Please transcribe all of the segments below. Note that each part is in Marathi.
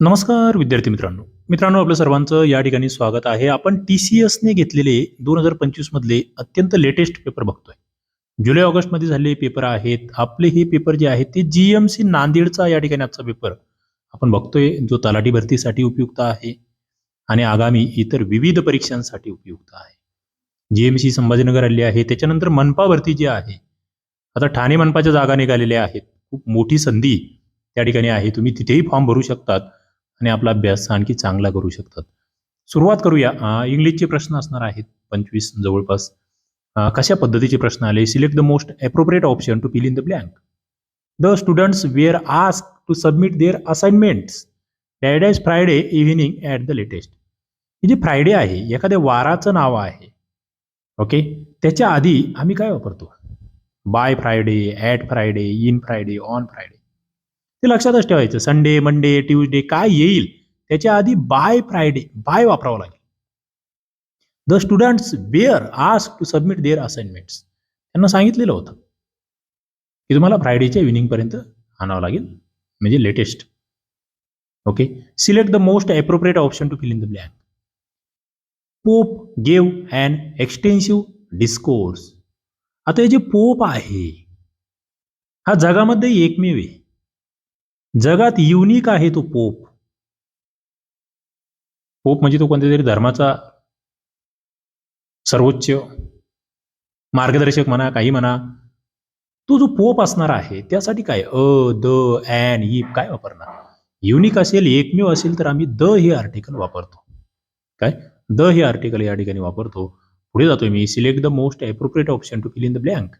नमस्कार विद्यार्थी मित्रांनो. मित्रांनो आपलं सर्वांचं या ठिकाणी स्वागत आहे. आपण टी सी एसने घेतलेले दोन हजार पंचवीस मधले अत्यंत लेटेस्ट पेपर बघतोय. जुलै ऑगस्टमध्ये झालेले पेपर आहेत. आपले हे पेपर जे आहेत ते जीएमसी नांदेडचा या ठिकाणी आजचा पेपर आपण बघतोय जो तलाठी भरतीसाठी उपयुक्त आहे आणि आगामी इतर विविध परीक्षांसाठी उपयुक्त आहे. जीएमसी संभाजीनगर आली आहे. त्याच्यानंतर मनपा भरती जी आहे आता ठाणे मनपाच्या जागा निघालेल्या आहेत. खूप मोठी संधी त्या ठिकाणी आहे. तुम्ही तिथेही फॉर्म भरू शकतात. आणि आपला अभ्यास आणखी चांगला करू शकतात. सुरुवात करूया. इंग्लिशचे प्रश्न असणार आहेत. पंचवीस जवळपास. कशा पद्धतीचे प्रश्न आले? Select the most appropriate option to fill in the blank the students were ask to submit their assignments dad's Friday evening at the latest हे जे फ्रायडे आहे एखाद्या वाराचं नाव आहे. ओके त्याच्या आधी आम्ही काय वापरतो? By Friday at Friday in Friday on Friday ते लक्षातच ठेवायचं. संडे मंडे ट्यूजडे काय येईल? त्याच्या आधी बाय फ्रायडे बाय वापरावं लागेल. The students were ask to submit their assignments त्यांना सांगितलेलं होतं. की तुम्हाला फ्रायडेच्या इव्हिनिंगपर्यंत आणावं लागेल. म्हणजे latest okay select the most appropriate option to fill in the blank pope gave and extensive discourse आता हे जे पोप आहे हा जगामध्ये एकमेव आहे. जगात युनिक आहे तो पोप. पोप म्हणजे तो कोणत्या तरी धर्माचा सर्वोच्च मार्गदर्शक म्हणा काही म्हणा. तो जो पोप असणार आहे त्यासाठी काय? अ द अँड ई काय वापरणार? युनिक असेल एकमेव असेल तर आम्ही द हे आर्टिकल वापरतो. काय? द हे आर्टिकल या ठिकाणी वापरतो. पुढे जातोय मी. Select the most appropriate option to fill in the blank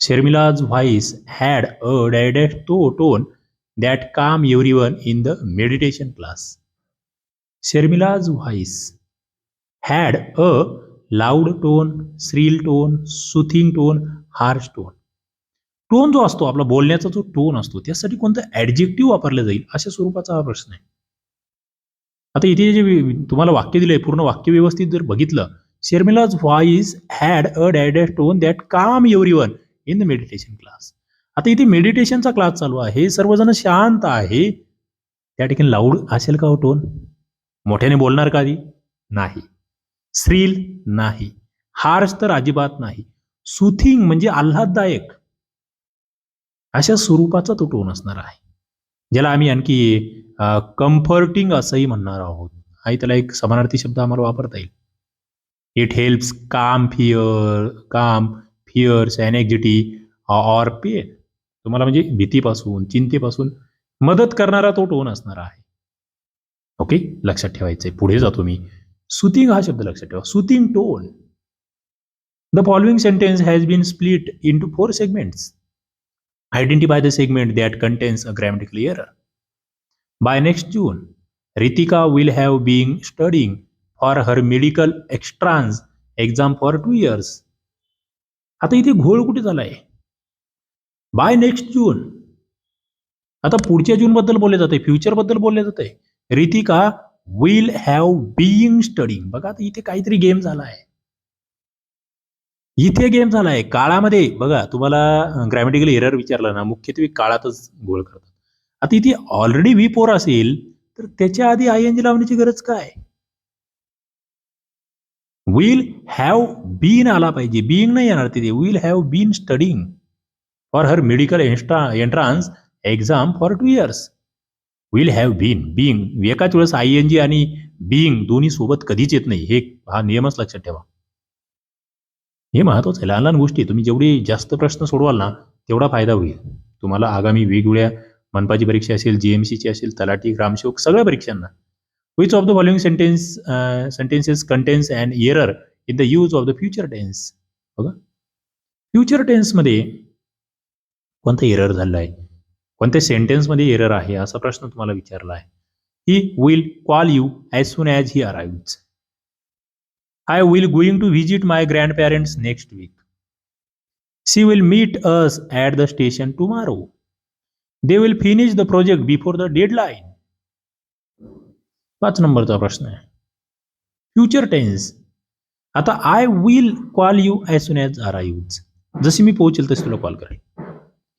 Sharmila's voice had a dad to tone that calm everyone in the meditation class Sharmila's voice had a loud tone strict tone soothing tone harsh tone tone जो असतो आपला बोलण्याचा जो टोन असतो त्यासाठी कोणतं ऍडजेक्टिव्ह वापरलं जाईल अशा स्वरूपाचा हा प्रश्न आहे. आता इथे जे तुम्हाला वाक्य दिलंय पूर्ण वाक्य व्यवस्थित जर बघितलं Sharmila's voice had a dad tone that calm everyone in the meditation class आता इथे मेडिटेशनचा क्लास चालू आहे. सर्वजण शांत आहे. त्या ठिकाणी लाऊड असेल का हो टोन मोठ्याने बोलणार का आधी? नाही. श्रील नाही. हार्श तर अजिबात नाही. सुथिंग म्हणजे आल्हाददायक. अशा स्वरूपाचा तो टोन असणार आहे. ज्याला आम्ही आणखी कम्फर्टिंग असंही म्हणणार आहोत. आणि त्याला एक समानार्थी शब्द आम्हाला वापरता येईल. It helps calm fear calm fears anxiety or pain तुम्हाला म्हणजे भीतीपासून चिंतेपासून मदत करणारा तो टोन असणार आहे. ओके लक्षात ठेवायचंय. पुढे जातो मी. सुतिंग हा शब्द लक्षात ठेवा. Soothing tone the following sentence has been split into four segments identify the segment that contains a grammatical error by next June Ritika will have being studying for her medical entrance exam for two years आता इथे घोळ कुठे झालाय? बाय नेक्स्ट जून आता पुढच्या जून बद्दल बोलले जाते फ्युचरबद्दल बोलले जाते. Ritika will have being studying बघा आता इथे काहीतरी गेम झाला आहे इथे गेम झाला आहे काळामध्ये बघा तुम्हाला ग्रॅमॅटिकल एरर विचारलं ना मुख्यत्वे काळातच घोळ करतात. आता इथे ऑलरेडी व्ही फोर असेल तर त्याच्या आधी आय एन जी लावण्याची गरज काय? विल हॅव बीन आला पाहिजे. बीइंग नाही येणार तिथे. Will have been studying for her medical entrance exam for two years will have been being एकाच वेळेस आय एन जी आणि बीइंग दोन्ही सोबत कधीच येत नाही. हे हा नियमच लक्षात ठेवा. हे महत्वाचं आहे. लहान लहान गोष्टी तुम्ही जेवढी जास्त प्रश्न सोडवाल ना तेवढा फायदा होईल. तुम्हाला आगामी वेगवेगळ्या मनपाची परीक्षा असेल जीएमसीची असेल तलाठी ग्रामसेवक सगळ्या परीक्षांना. Which of the following sentence sentences contains and error in the use of the future tense बघा फ्युचर टेन्समध्ये कोणता एरर झाला आहे कोणत्या सेंटेन्समध्ये एरर आहे असा प्रश्न तुम्हाला विचारला आहे. He will call you as soon as he arrives I will going to visit my grandparents next week she will meet us at the station tomorrow they will finish the project before the deadline पाच नंबरचा प्रश्न आहे. फ्युचर टेन्स आता I will call you as soon as are use जशी मी पोहोचेल तशी तुला कॉल करेल.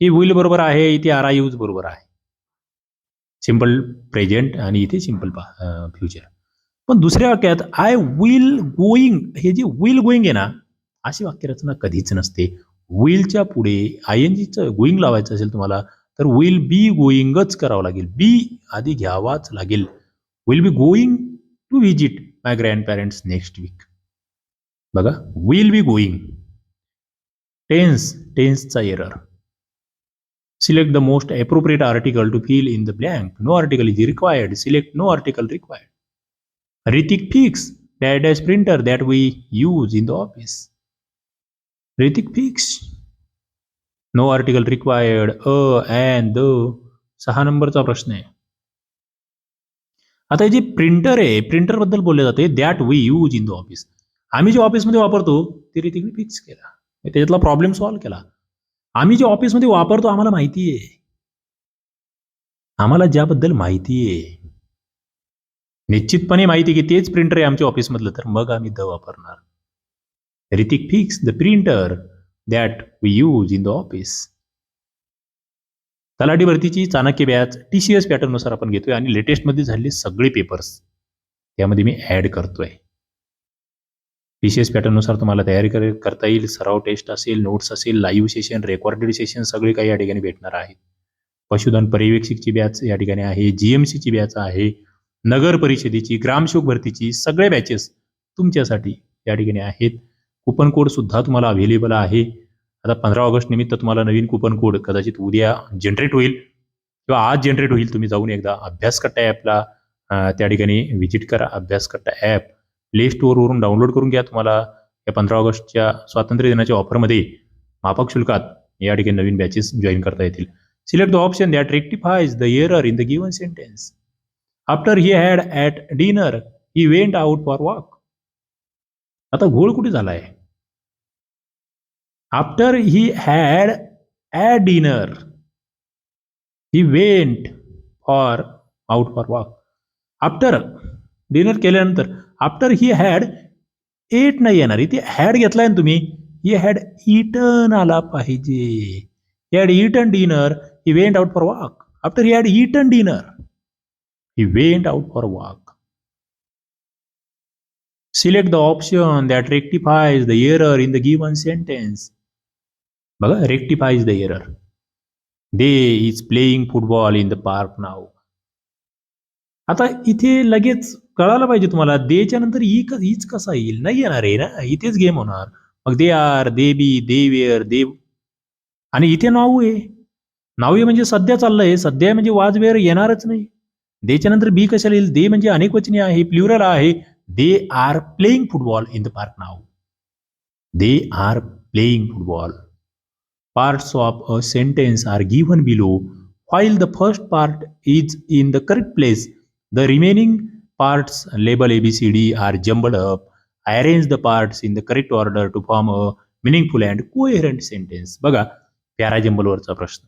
ही विल बरोबर आहे इथे आर आय यूज बरोबर आहे. सिंपल प्रेझेंट आणि इथे सिंपल फ्युचर पण दुसऱ्या वाक्यात आय विल गोईंग हे जे विल गोईंग आहे ना अशी वाक्यरचना कधीच नसते. विलच्या पुढे आय एन जीचं गोईंग लावायचं असेल तुम्हाला तर विल बी गोईंगच करावं लागेल. बी आधी घ्यावाच लागेल. Will be going to visit my grandparents next week बघा will be going tense टेन्सचा error select the most appropriate article to fill in the blank. No article is required. Select no article required. Ritik fix that as printer that we use in the office. Ritik fix. No article required. A and the सहा नंबरचा प्रश्न आहे आता हे जे प्रिंटर आहे प्रिंटरबद्दल बोलले जाते that we use in the office आम्ही जे ऑफिसमध्ये वापरतो ते ऋतिकने फिक्स केला. त्याच्यातला प्रॉब्लेम सॉल्व्ह केला. आम्ही जे ऑफिसमध्ये वापरतो आम्हाला माहिती आहे. आम्हाला ज्याबद्दल माहिती आहे. निश्चितपणे माहिती की तेच प्रिंटर आहे आमच्या ऑफिसमधलं तर मग आम्ही द वापरणार. Ritik fix the printer that we use in the office तलाठी भरतीची Chanakya batch T C S पॅटर्ननुसार आपण घेतोय आणि लेटेस्टमध्ये झालेले सगळे पेपर्स त्यामध्ये मी ॲड करतोय. टी सी एस पॅटर्ननुसार तुम्हाला तयारी कर करता येईल. सराव टेस्ट असेल नोट्स असेल लाईव्ह सेशन रेकॉर्डेड सेशन सगळे काही या ठिकाणी भेटणार आहेत. पशुधन पर्यवेक्षकची बॅच या ठिकाणी आहे जी एम सीची बॅच आहे नगर परिषदेची ग्रामशोक भरतीची सगळे बॅचेस तुमच्यासाठी या ठिकाणी आहेत. कुपन कोड सुद्धा तुम्हाला अवेलेबल आहे. आता पंधरा ऑगस्ट निमित्त तुम्हाला नवीन कुपन कोड कदाचित उद्या जनरेट होईल. किंवा आज जनरेट होईल तुम्ही जाऊन एकदा अभ्यास कट्टा ॲपला त्या ठिकाणी व्हिजिट करा. अभ्यास कट्टा ॲप प्ले स्टोअरवरून डाउनलोड करून घ्या तुम्हाला. या पंधरा ऑगस्टच्या स्वातंत्र्य दिनाच्या ऑफरमध्ये माफक शुल्कात या ठिकाणी नवीन बॅचेस जॉईन करता येतील. Select the option that rectifies the error in the given sentence after he had at dinner he went out for walk आता घोळ कुठे झालाय? After he had at dinner he went for out for walk after dinner केल्यानंतर आफ्टर ही हॅड एट नाही येणार. इथे हॅड घेतलाय ना तुम्ही? ही हॅड इटन आला पाहिजे. He had eaten dinner he went out for walk after he had eaten dinner he went out for walk select the option that rectifies the error in the given sentence बघा rectifies the error they is playing football in the park now आता इथे लगेच कळायला पाहिजे तुम्हाला देच्या नंतर ई क हीच कसा येईल? नाही येणार आहे ना? इथेच गेम होणार. मग they are they B they were आणि इथे नाव आहे. नाव आहे म्हणजे सध्या चाललंय. सध्या म्हणजे वाज वेअर येणारच नाही. देच्या नंतर बी कशाला येईल? दे म्हणजे अनेक वचने आहे प्ल्युरल आहे. They are playing football in the park now they are playing football parts of a sentence are given below. While the first part is in the correct place, the remaining parts label ABCD are jumbled up. Arrange the parts in the correct order to form a meaningful and coherent sentence. बघा प्यारा जंबलवरचा प्रश्न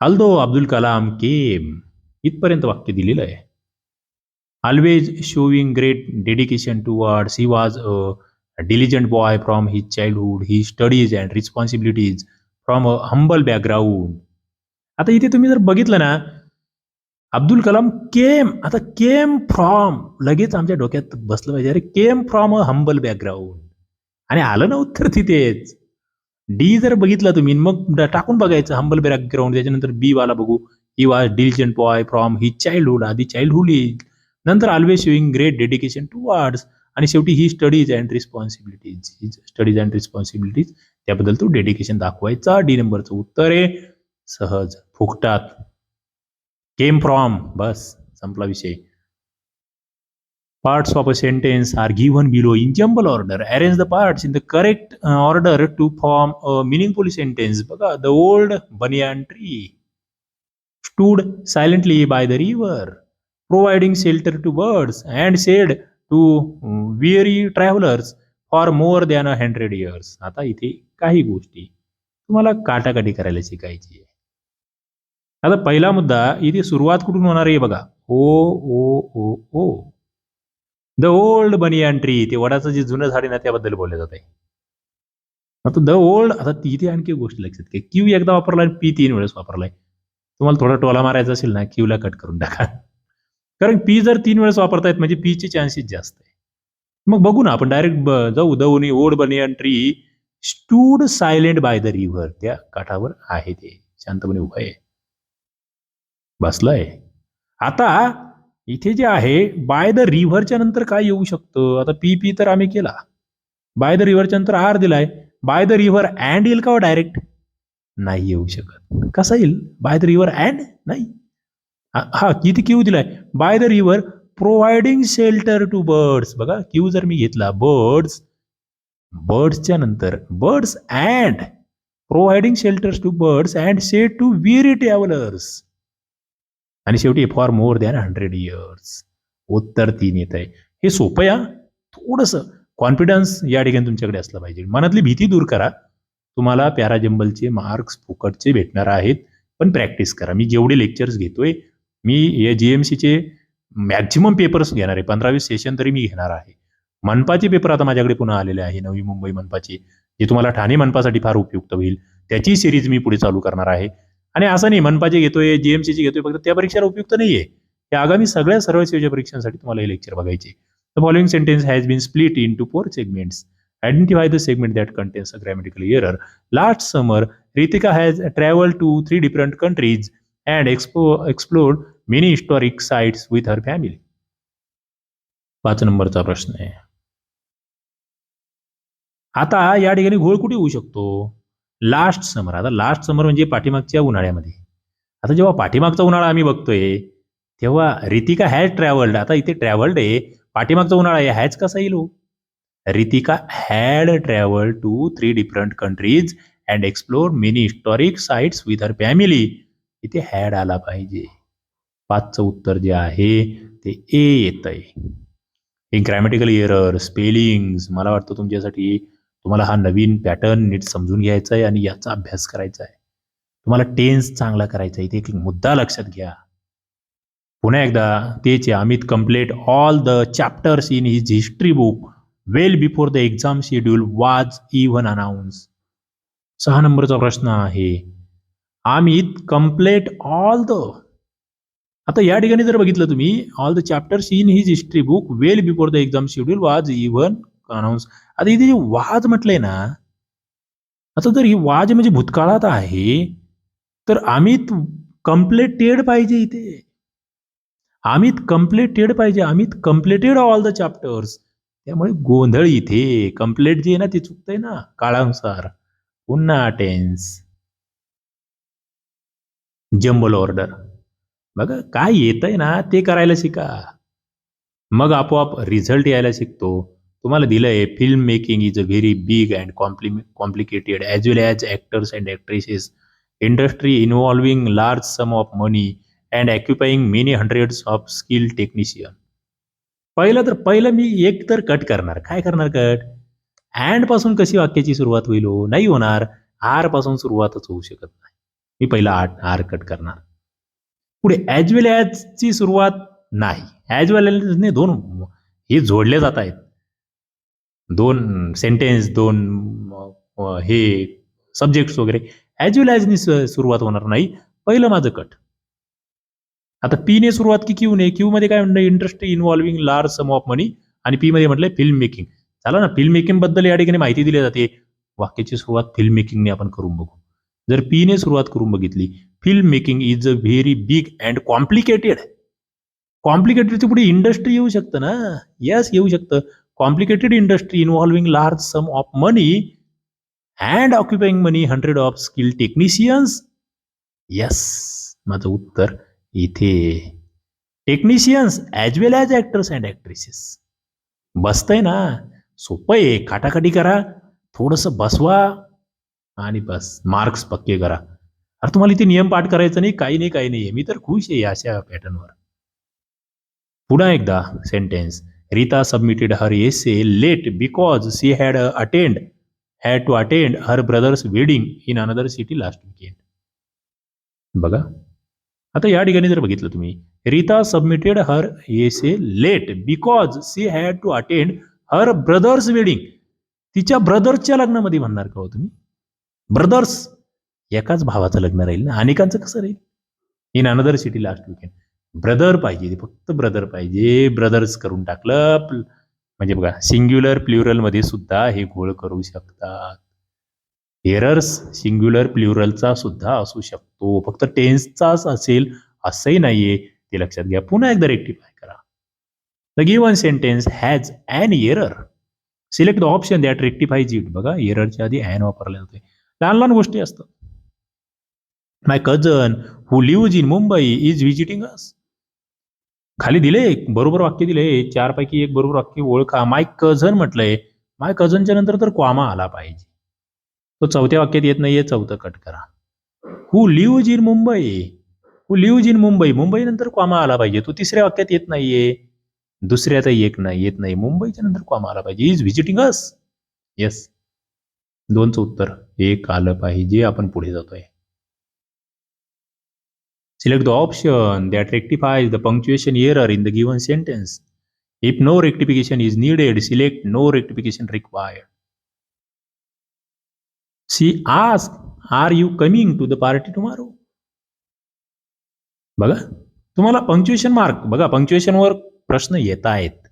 अल्दो अब्दुल कलाम केम इथपर्यंत वाक्य दिलेलं आहे always showing great dedication to words he was a diligent boy from his childhood, he studies and responsibilities from a humble background. आता इथे तुम्ही जर बघितलं ना अब्दुल कलाम केम आता केम फ्रॉम लगेच आमच्या डोक्यात बसलं पाहिजे अरे came from a humble background आणि आलं ना उत्तर तिथेच. डी जर बघितलं तुम्ही मग टाकून बघायचं हंबल बॅकग्राऊंड त्याच्यानंतर बी वाला बघू. He was diligent boy from he childhood आधी चाइल्डहुड येईल नंतर always showing great dedication to words आणि शेवटी he studies and responsibilities studies and responsibilities त्याबद्दल तो डेडिकेशन दाखवायचा. डी नंबरचं उत्तर आहे सहज फुकटात. केम फ्रॉम बस संपला विषय. Parts of a sentence are given below in jumble order arrange the parts in the correct order to form a meaningful sentence बघा the old banyan tree stood silently by the river providing shelter to birds and said to weary travellers for more than a hundred years आता इथे काही गोष्टी तुम्हाला काटाकाटी करायला शिकायची आहे. आता पहिला मुद्दा इथे सुरुवात कुठून होणार आहे बघा. O O O O. The old banyan tree ते वडाचं जे जुनं झाड आहे ना त्याबद्दल बोललं जात आहे. आता द ओल्ड आता इथे आणखी गोष्ट लक्षात घ्या. क्यू एकदा आणि पी तीन वेळेस वापरलाय तुम्हाला थोडा टोला मारायचा असेल ना क्यूला कट करून टाका. कारण पी जर तीन वेळेस वापरतायत म्हणजे पीचे चान्सेस जास्त आहे. मग बघू ना आपण डायरेक्ट जाऊ दवनी ओढ banyan tree stood silent by the river त्या काठावर आहे ते. शांतपणे उभं आहे. बसलंय. आता इथे जे आहे बाय द रिव्हरच्या नंतर काय येऊ शकतं? आता पी पी तर आम्ही केला. बाय द रिव्हरच्या नंतर आर दिलाय. बाय द रिव्हर अँड येईल का हो? डायरेक्ट नाही येऊ शकत. कसा येईल? बाय द रिव्हर अँड नाही. हा किती क्यू दिलाय? By the river providing shelter to birds बघा क्यू जर मी घेतला बर्ड्स बर्ड्सच्या नंतर birds and providing shelters to birds and shed to weary travellers आणि शेवटी for more than hundred years उत्तर तीन येत आहे. हे सोपं या थोडंसं कॉन्फिडन्स या ठिकाणी तुमच्याकडे असलं पाहिजे. मनातली भीती दूर करा. तुम्हाला पॅराजंबलचे मार्क्स फुकटचे भेटणार आहेत. पण प्रॅक्टिस करा. मी जेवढे लेक्चर्स घेतोय मी या जी एम सीचे मॅक्झिमम पेपर्स घेणार आहे. पंधरावी सेशन तरी मी घेणार आहे. मनपाचे पेपर आता माझ्याकडे पुन्हा आलेले आहे. नवी मुंबई मनपाचे जे तुम्हाला ठाणे मनपासाठी फार उपयुक्त होईल. त्याची सिरीज मी पुढे चालू करणार आहे. आणि असं नाही मनपाचे घेतोय जीएमसीची घेतोय फक्त त्या परीक्षेला उपयुक्त नाहीये. या आगामी सगळ्या सर्व सेवेच्या परीक्षांसाठी तुम्हाला हे लेक्चर बघायचे the following sentence has been split into four segments identify the segment that contains a grammatical error last summer Ritika has travel to three different countries and expo explore many historic sites with her family पाच नंबरचा प्रश्न आहे. आता या ठिकाणी घोळ कुठे होऊ शकतो? लास्ट समर आता लास्ट समर म्हणजे पाठीमागच्या उन्हाळ्यामध्ये. आता जेव्हा पाठीमागचा उन्हाळा आम्ही बघतोय तेव्हा रितिका हॅज ट्रॅव्हल्ड आता इथे ट्रॅव्हल्ड आहे. पाठीमागचा उन्हाळा आहे. हॅज कसा येईल हो? Ritika had travel to three different countries and explore many historic sites with her family इथे हॅड आला पाहिजे. पाचचं उत्तर जे आहे ते ए येत आहे हे ग्रॅमॅटिकल एरर स्पेलिंग्स मला वाटतं तुमच्यासाठी तुम्हाला हा नवीन पॅटर्न नीट समजून घ्यायचा आहे आणि याचा अभ्यास करायचा आहे. तुम्हाला टेन्स चांगला करायचा आहे. इथे एक मुद्दा लक्षात घ्या. पुन्हा एकदा तेच आहे. Amit complete all the chapters in his history book well before the exam schedule was even announce सहा नंबरचा प्रश्न आहे. अमित कम्प्लेट ऑल द आता या ठिकाणी जर बघितलं तुम्ही all the chapters in his history book well before the exam schedule was even announce आता इथे जे वाज म्हटलंय ना आता जर ही वाज म्हणजे भूतकाळात आहे तर अमित कम्प्लेटेड पाहिजे इथे. अमित कम्प्लेटेड पाहिजे Amit completed all the chapters त्यामुळे गोंधळ इथे कम्प्लेट जे आहे ना ते चुकतंय ना काळानुसार. पुन्हा टेन्स जम्बल ऑर्डर बघा काय येतंय ना, ते करायला शिका. मग आपोआप रिझल्ट यायला शिकतो. तुम्हाला दिलंय film making is a very big and compli complicated as well as actors and actresses industry involving large sum of money and occupying many hundreds of skill technician पहिलं तर, पहिलं मी एक तर कट करणार. काय करणार कट अँड पासून कशी वाक्याची सुरुवात होईल हो? नाही होणार. आर पासून सुरुवातच होऊ शकत नाही. मी पहिला आर कट करणार. पुढे ॲज वेल ॲजची सुरुवात नाही. ॲज वेल ॲजने दोन हे जोडले जात आहेत. दोन सेंटेन्स दोन हे सब्जेक्ट्स वगैरे. ॲज वेल ॲजनी सुरुवात होणार नाही. पहिलं माझं कट आता पीने सुरुवात की क्यू ने? क्यू मध्ये काय म्हणलं interest involving large sum of money आणि पी मध्ये म्हटलंय फिल्म मेकिंग झालं ना? फिल्म मेकिंगबद्दल या ठिकाणी माहिती दिली जाते. वाक्याची सुरुवात फिल्म मेकिंगने आपण करून बघू. जर पीने सुरुवात करून बघितली film making is a very big and complicated कॉम्प्लिकेटेडच्या पुढे इंडस्ट्री येऊ शकतं ना? यस येऊ शकतं. Complicated industry involving large sum of money and occupying money hundred of skill technicians yes माझं उत्तर इथे. Technicians as well as actors and actresses बसतंय ना? सोपं आहे. काटाकाटी करा. थोडंसं बसवा. आणि बस. मार्क्स पक्के करा. अरे तुम्हाला इथे नियम पाठ करायचं नाही काही नाही काही नाही. मी तर खुश आहे अशा पॅटर्नवर पुन्हा एकदा sentence Rita submitted her essay late because she had attend had to attend her brother's wedding in another city last weekend बघा. आता या ठिकाणी जर बघितलं तुम्ही Rita submitted her essay late because she had to attend her brother's wedding तिच्या ब्रदर्सच्या लग्नामध्ये म्हणणार का हो तुम्ही? ब्रदर्स एकाच भावाचं लग्न राहील ना? अनेकांचं कसं राहील? In another city last weekend brother पाहिजे फक्त ब्रदर पाहिजे. ब्रदर्स करून टाकलं म्हणजे बघा सिंग्युलर प्ल्युरलमध्ये सुद्धा हे घोळ करू शकतात. एरर्स सिंग्युलर प्ल्युरलचा सुद्धा असू शकतो. फक्त टेन्सचाच असेल असंही नाहीये. ते लक्षात घ्या. पुन्हा एकदा रेक्टिफाय करा. The given sentence has an error select the option that rectifies it बघा एररच्या आधी अॅन वापरले जाते. लहान लहान गोष्टी असतात. My cousin who lives in Mumbai is visiting us खाली दिले एक बरोबर वाक्य दिले चार पैकी एक बरोबर वाक्य ओळखा. माय कझन म्हटलंय माय कझनच्या नंतर तर क्वामा आला पाहिजे. तो चौथ्या वाक्यात येत नाहीये चौथं कट करा. Who lives in Mumbai who lives in Mumbai Mumbai नंतर क्वामा आला पाहिजे. तो तिसऱ्या वाक्यात येत नाहीये. दुसऱ्याचा एक नाही येत नाही. मुंबईच्या नंतर क्वामा आला पाहिजे. इज व्हिजिटिंग अस येस दोनचं उत्तर एक आलं पाहिजे. आपण पुढे जातोय. Select the option that rectifies the punctuation error in the given sentence. If no rectification is needed select no rectification required. She ask are you coming to the party tomorrow? बघा तुम्हाला पंक्च्युएशन मार्क बघा पंक्च्युएशनवर प्रश्न येत आहेत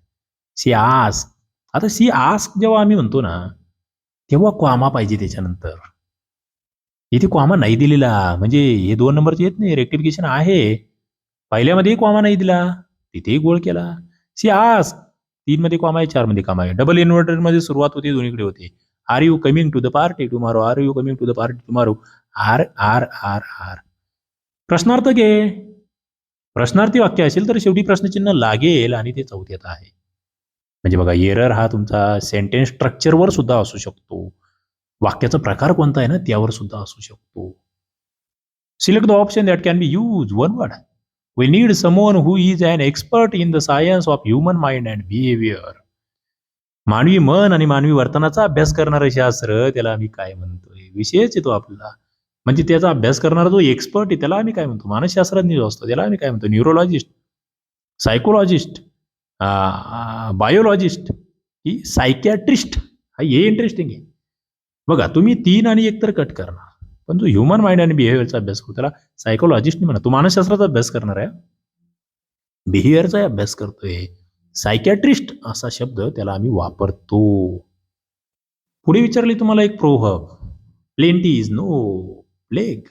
सी आस्क आता सी आस्क जेव्हा आम्ही म्हणतो ना तेव्हा क्वामा पाहिजे त्याच्यानंतर इथे क्वामा नाही दिलेला. म्हणजे हे दोन नंबरचे येत नाही रेक्टिफिकेशन आहे. पहिल्यामध्येही क्वामा नाही दिला. तिथेही गोळ केला. सी आस तीन मध्ये क्वामा आहे चारमध्ये कामा आहे. डबल इन्व्हर्टरमध्ये सुरुवात होती दोन्हीकडे होते. Are you coming to the party tomorrow are you coming to the party tomorrow are are are are प्रश्नार्थ घे. प्रश्नार्थी वाक्य असेल तर शेवटी प्रश्नचिन्ह लागेल आणि ते चौथ्यात आहे. म्हणजे बघा एरर हा तुमचा सेंटेन्स स्ट्रक्चरवर सुद्धा असू शकतो. वाक्याचा प्रकार कोणता आहे ना त्यावर सुद्धा असू शकतो. Select the option that can be use one word we need someone who is an expert in the science of human mind and behaviour मानवी मन आणि मानवी वर्तनाचा अभ्यास करणारं शास्त्र त्याला आम्ही काय म्हणतोय? विषयच येतो आपला म्हणजे त्याचा अभ्यास करणारा जो एक्सपर्ट आहे त्याला आम्ही काय म्हणतो? मानसशास्त्रज्ञ जो असतो त्याला आम्ही काय म्हणतो? न्यूरोलॉजिस्ट सायकोलॉजिस्ट बायोलॉजिस्ट की सायकॅट्रिस्ट हा हे इंटरेस्टिंग आहे. बघा तुम्ही तीन आणि एक तर कट करणार. पण जो ह्युमन माइंड आणि बिहेवियरचा अभ्यास करतो त्याला सायकोलॉजिस्ट म्हणा तू मानसशास्त्राचा अभ्यास करणार आहे? बिहेवियरचा अभ्यास करतोय. सायकॅट्रिस्ट असा शब्द त्याला आम्ही वापरतो. पुढे विचारली तुम्हाला एक proverb plenty is no plague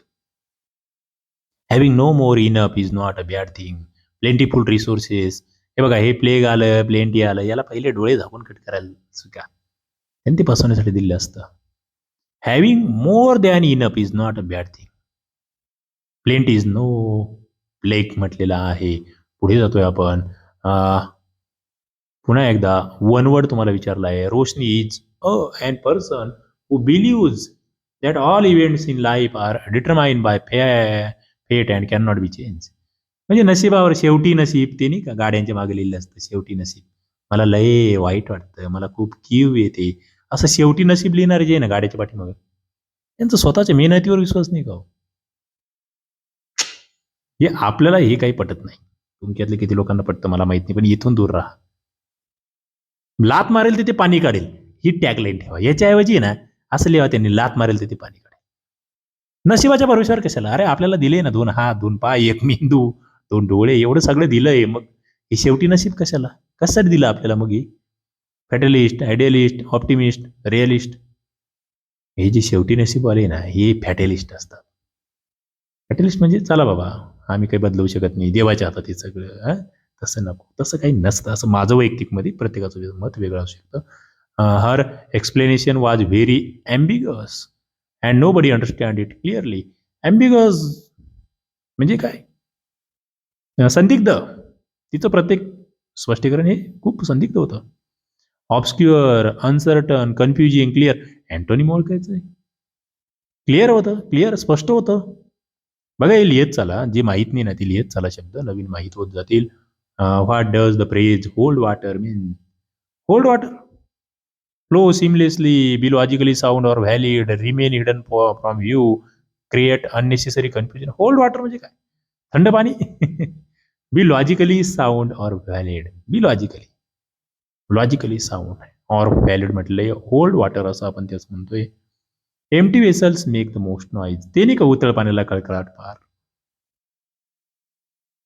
having no more enough is not a bad thing plentiful resources हे बघा हे प्लेग आलं प्लेंटी आलं याला पहिले डोळे झाकून कट करायला चुका त्यांनी ते फसवण्यासाठी दिलं असतं. Having more than enough is not a bad thing plenty is no plague म्हटलेला आहे. पुढे जातोय आपण. पुन्हा एकदा वन वर्ड तुम्हाला विचारला आहे. Roshni is a and person who believes that all events in life are determine by फे fate and can not be change म्हणजे नशिबावर शेवटी नसीब ते नाही का? गाड्यांच्या मागे लिहिलं असतं शेवटी नसीब मला लय वाईट वाटतं. मला खूप कीव येते. असं शेवटी नशीब लिहिणारे जे आहे ना गाड्याच्या पाठीमागे त्यांचं स्वतःच्या मेहनतीवर विश्वास नाही का हो? हे आपल्याला हे काही पटत नाही. तुमच्यातले किती लोकांना पटतं मला माहीत नाही पण इथून दूर राहा. लात मारेल तिथे पाणी काढेल ही टॅगलाईन ठेवा. याच्याऐवजी आहे ना असं लिहा त्यांनी लात मारेल तिथे पाणी काढेल. नशिबाच्या भरोश्यावर कशाला? अरे आपल्याला दिले ना दोन हात दोन पाय एक मेंदू दोन डोळे एवढं सगळं दिलंय. मग हे शेवटी नशीब कशाला? कशासाठी दिलं आपल्याला मग हे? Fatalist idealist optimist realist. हे जे शेवटी नशीब आले ना हे फॅटलिस्ट असतात. फॅटलिस्ट म्हणजे चला बाबा आम्ही काही बदलवू शकत नाही देवाच्या हातात हे? सगळं तसं नको. तसं काही नसतं. असं माझं वैयक्तिकमध्ये प्रत्येकाचं मत वेगळं असू शकतं. Her explanation was very ambiguous and nobody understand it clearly ambiguous म्हणजे काय? संदिग्ध. तिचं प्रत्येक स्पष्टीकरण हे खूप संदिग्ध होतं. Obscure uncertain confusing clear antonym ओळखायचं आहे? क्लिअर होतं क्लिअर स्पष्ट होतं. बघा हे लिहित चला. जे माहीत नाही ना ते लिहित चाला शब्द. नवीन माहीत होत जातील. What does the phrase hold water mean hold water flow seamlessly be logically sound or valid remain hidden from view create unnecessary confusion hold water म्हणजे काय? थंड पाणी? Be logically sound or valid be logically logically sound or valid म्हटलंय होल्ड वॉटर असं आपण तेच म्हणतोय. Empty vessels make the most noise ते नाही का उतळ पाण्याला कळकळाट पार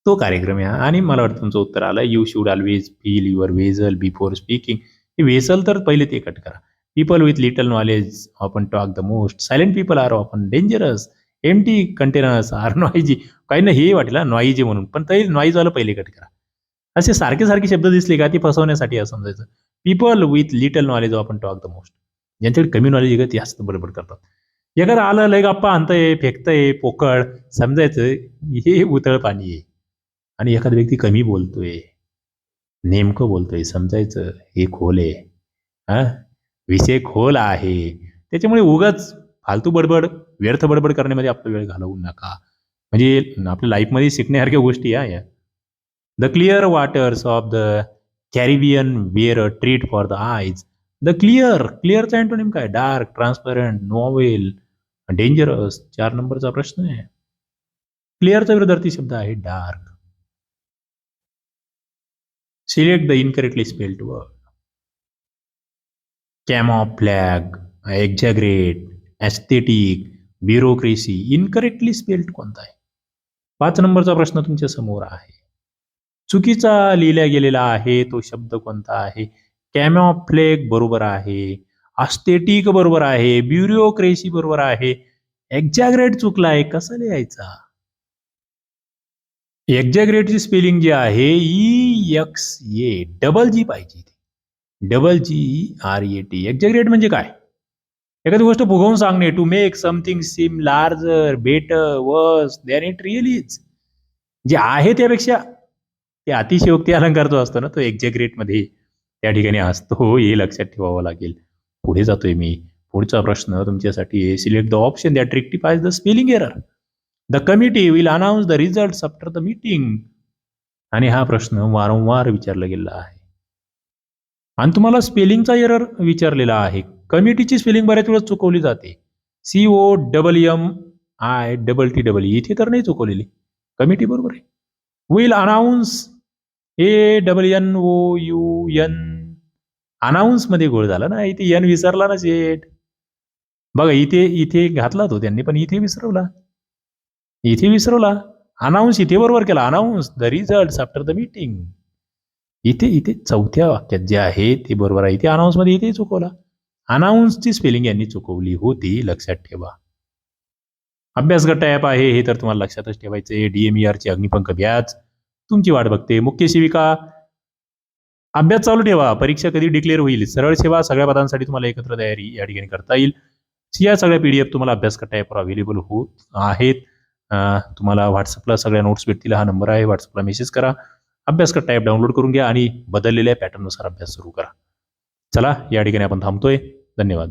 तो कार्यक्रम आहे. आणि मला वाटतं तुमचं उत्तर आलं. You should always feel your vessel before speaking vessel तर पहिले ते कट करा. पीपल विथ लिटल नॉलेज आपण talk the most silent people are often dangerous empty containers are noisy काही ना हे वाटेल नॉईजी म्हणून. पण तरी आलं पहिले कट करा. असे सारखे सारखे शब्द दिसले का ती फसवण्यासाठी असं समजायचं. पीपल विथ लिटल नॉलेज आपण टॉक द मोस्ट ज्यांच्याकडे कमी नॉलेज आहे का ते जास्त बरोबर करतात. एखादं आलं लय गप्पा आणतंय फेकतंय पोकळ समजायचं हे उतळ पाणी आहे. आणि एखादा व्यक्ती कमी बोलतोय नेमकं बोलतोय समजायचं हे खोल आहे. हा? विषय खोल आहे. त्याच्यामुळे उगाच फालतू बडबड व्यर्थ बडबड करण्यामध्ये आपला वेळ घालवू नका. म्हणजे आपल्या लाईफमध्ये शिकण्यासारख्या गोष्टी या. The clear waters of the Caribbean were a treat for the eyes the clear क्लिअरचा antonym काय डार्क ट्रान्सपरंट नॉवेल डेंजरस चार नंबरचा प्रश्न आहे क्लिअरचा विरोधार्थी शब्द आहे dark select the incorrectly spelled word camouflage exaggerate aesthetic bureaucracy incorrectly spelled कोणता आहे पाच नंबरचा प्रश्न तुमच्या समोर आहे चुकीचा लिहिला गेलेला आहे तो शब्द कोणता आहे? कॅमॉफ्लेक बरोबर आहे आस्थेटिक बरोबर आहे ब्युरिओक्रेसी बरोबर आहे. एक्झॅग्रेट चुकला आहे कसा लिहायचा? एक्झॅग्रेटची स्पेलिंग जी आहे E X A double G पाहिजे double G R A T exaggerate म्हणजे काय? एखादी गोष्ट फुगवून सांगणे to make something seem larger better worse than it really is जे आहे त्यापेक्षा ते अतिशयोक्ती अलंकार जो असतो ना तो एक्झॅग्रेटमध्ये त्या ठिकाणी असतो हे लक्षात ठेवावं लागेल. पुढे जातोय मी. पुढचा प्रश्न तुमच्यासाठी आहे. Select the option that rectifies the spelling error the committee will announce the result after the meeting आणि हा प्रश्न वारंवार विचारला गेलेला आहे. आणि तुम्हाला स्पेलिंगचा एरर विचारलेला आहे. कमिटीची स्पेलिंग बऱ्याच वेळेस चुकवली जाते. C O double M I double T double इथे तर नाही चुकवलेली. कमिटी बरोबर आहे. Will announce A double N O U N अनाऊन्समध्ये गोळ झाला ना इथे एन विसरला ना शेट बघा इथे इथे घातला तो त्यांनी पण इथे विसरवला. इथे विसरवला. अनाऊन्स इथे बरोबर केला. Announce the result after the meeting इथे इथे चौथ्या वाक्यात जे आहे ते बरोबर आहे. इथे अनाऊन्समध्ये इथे चुकवला. अनाऊन्सची स्पेलिंग यांनी चुकवली होती. लक्षात ठेवा. अभ्यासगट ॲप आहे. हे तर तुम्हाला लक्षातच ठेवायचे डीएमईआरचे अग्निपंख व्याज. तुमची वाट बघते. मुख्य सेविका अभ्यास चालू ठेवा. परीक्षा कधी डिक्लेअर होईल? सरळ सेवा सगळ्या पदांसाठी तुम्हाला एकत्र तयारी या ठिकाणी करता येईल. या सगळ्या पीडीएफ तुम्हाला अभ्यास करता अवेलेबल होत आहेत. तुम्हाला व्हॉट्सअपला सगळ्या नोट्स भेटतील. हा नंबर आहे. व्हॉट्सअपला मेसेज करा. अभ्यास करता ॲप डाउनलोड करून घ्या आणि बदललेल्या पॅटर्ननुसार अभ्यास सुरू करा. चला या ठिकाणी आपण थांबतोय. धन्यवाद.